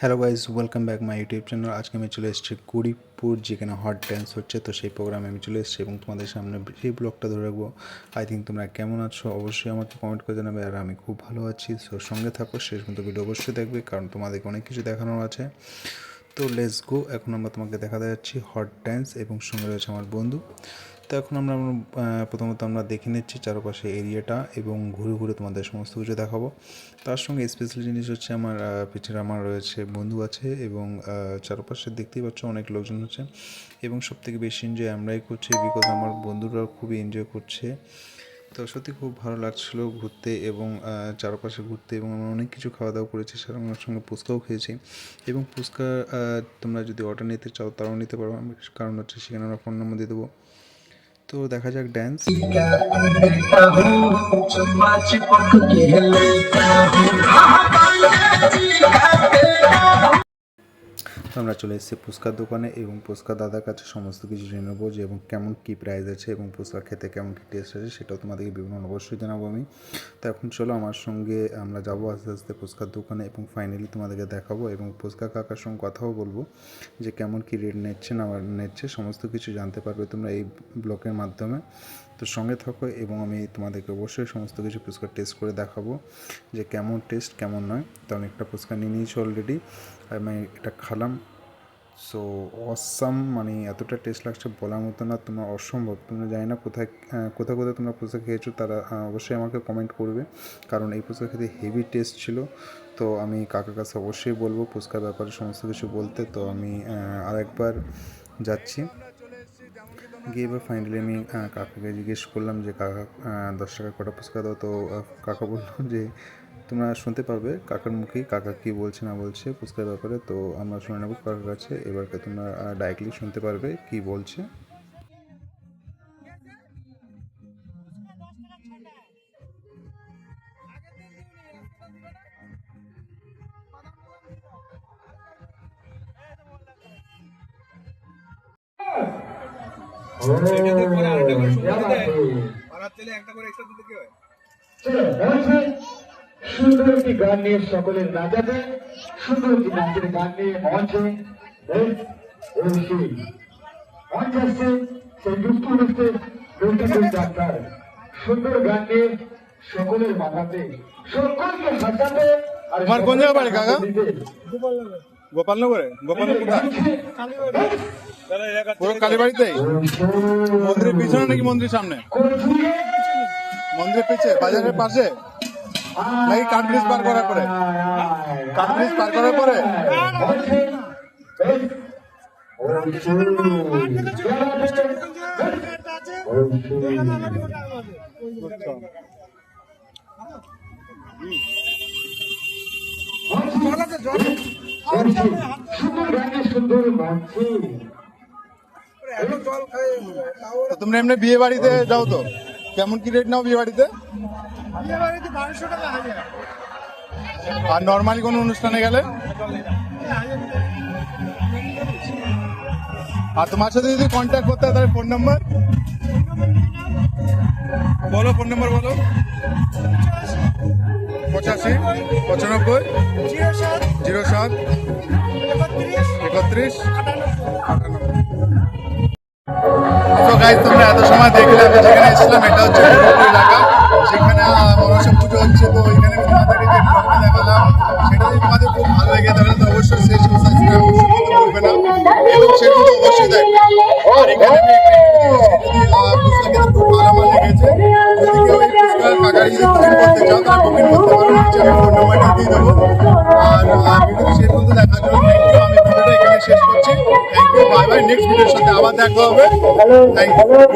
Hello guys welcome back my YouTube channel আজকে আমি চলে এসেছি কুড়িপুর, যেখানে হট ড্যান্স হচ্ছে। তো সেই প্রোগ্রামে আমি চলে এসেছি এবং তোমাদের সামনে সেই ব্লগটা ধরে রাখব। আই থিঙ্ক তোমরা কেমন আছো? অবশ্যই আমাকে কমেন্ট করে জানাবে আর আমি খুব ভালো আছি। সো সঙ্গে থাকো, শেষ পর্যন্ত ভিডিও অবশ্যই দেখবে, কারণ তোমাদেরকে অনেক কিছু দেখানোর আছে। তো লেটস গো এখন আমরা তোমাকে দেখাতে যাচ্ছি হট ড্যান্স এবং সঙ্গে রয়েছে আমার বন্ধু। তো এখন আমরা প্রথমত আমরা দেখে নিচ্ছি চারপাশে এরিয়াটা এবং ঘুরে ঘুরে তোমাদের সমস্ত কিছু দেখাবো। তার সঙ্গে স্পেশাল জিনিস হচ্ছে আমার পিছনে আমার রয়েছে বন্ধু আছে এবং চারপাশে দেখতেই পাচ্ছ অনেক লোকজন হচ্ছে এবং সব থেকে বেশি এনজয় আমরাই করছি বিকজ আমার বন্ধুরাও খুবই এনজয় করছে। তো সত্যি খুব ভালো লাগছিল ঘুরতে এবং চারপাশে ঘুরতে এবং আমরা অনেক কিছু খাওয়া দাওয়া করেছি সেরকম আমার সঙ্গে ফুচকাও খেয়েছি এবং ফুচকা তোমরা যদি অর্ডার নিতে চাও তারাও নিতে পারো কারণ হচ্ছে সেখানে আমরা ফোন নম্বর দিয়ে দেবো তো দেখা যাক ড্যান্স আমরা চলে এসেছি ফুচকার দোকানে এবং ফুচকা দাদার কাছে সমস্ত কিছু জেনে নেব যে এবং কেমন কী প্রাইস আছে এবং ফুচকা খেতে কেমন কী টেস্ট আছে সেটাও তোমাদেরকে বিভিন্ন অবশ্যই জানাব আমি। তো এখন চলো আমার সঙ্গে আমরা যাব আস্তে আস্তে ফুচকার দোকানে এবং ফাইনালি তোমাদেরকে দেখাবো এবং ফুচকা কাকার সঙ্গে কথাও বলব যে কেমন কী রেট নিচ্ছে না নিচ্ছে সমস্ত কিছু জানতে পারবে তোমরা এই ব্লগের মাধ্যমে। তো সঙ্গে থাকো এবং আমি তোমাদেরকে অবশ্যই সমস্ত কিছু ফুচকা টেস্ট করে দেখাবো যে কেমন টেস্ট কেমন নয়। তো আমি একটা ফুচকা নিয়ে নিয়েছি অলরেডি আমি এটা খালাম। সো অসাম মানে এতটা টেস্ট লাগছে বলার মতো না, তোমরা অসম্ভব। তোমরা জানি না কোথায় কোথায় কোথায় তোমরা ফুচকা খেয়েছো, তারা অবশ্যই আমাকে কমেন্ট করবে। কারণ এই ফুচকা খেতে হেভি টেস্ট ছিল। তো আমি কাকার কাছে অবশ্যই বলব ফুচকার ব্যাপারে সমস্ত কিছু বলতে। তো আমি আরেকবার যাচ্ছি। গিয়ে এবার ফাইনালি আমি কাকাকে জিজ্ঞেস করলাম যে, কাকা দশ টাকা কটা ফুচকা দাও? তো কাকা বলল যে, তোমরা শুনতে পাবে কাকার মুখে কাকা কী বলছে না বলছে ফুচকার ব্যাপারে। তো আমরা শুনে নেব কাকার কাছে এবারকে তোমরা ডাইরেক্টলি শুনতে পারবে কী বলছে। সুন্দর একটি গান নিয়ে সকলের নাচাতে সুন্দর একটি নাচের গান নিয়ে মঞ্চে মঞ্চ আসছে সেই দুষ্টু দুষ্টে দুর্নীতির ডাক্তার সুন্দর গান নিয়ে সকলের মাথাতে সকলকে হাসাতে আর কোন জায়গা বাড়ি, কাকা? গোপালনগরে? গোপালনগর পুরো কালীবাড়িতেই? মন্দিরের পিছনে নাকি মন্দিরের সামনে? মন্দিরের পিছে বাজারের পাশে? নাকি কাঠ ব্রিজ পার করার পরে? কাঠ ব্রিজ পার করার পরে? সুন্দর গানে সুন্দর মঞ্চে তোমরা এমনি বিয়ে বাড়িতে যাও তো? কেমন কি রেট নাও বিয়ে বাড়িতে? আর নর্মালি কোনো অনুষ্ঠানে গেলে? আর তোমার সাথে যদি কন্ট্যাক্ট করতে হয় তাহলে ফোন নাম্বার বলো ফোন নাম্বার বলো। পঁচাশি, পঁচানব্বই, জিরো সাত, একত্রিশ তোমরা এত সময় দেখলে যেখানে এসেছিলাম, এটা হচ্ছে এলাকা। সেখানে মনসা পুজো হচ্ছে, তো ওইখানে তোমাদেরকে আর আহ, ভিডিও শেষ পর্যন্ত দেখার জন্য থ্যাংক ইউ আমি ভিডিওটা এখানে শেষ করছি। Thank you bye bye next ভিডিওর সাথে আবার দেখা হবে। Thank you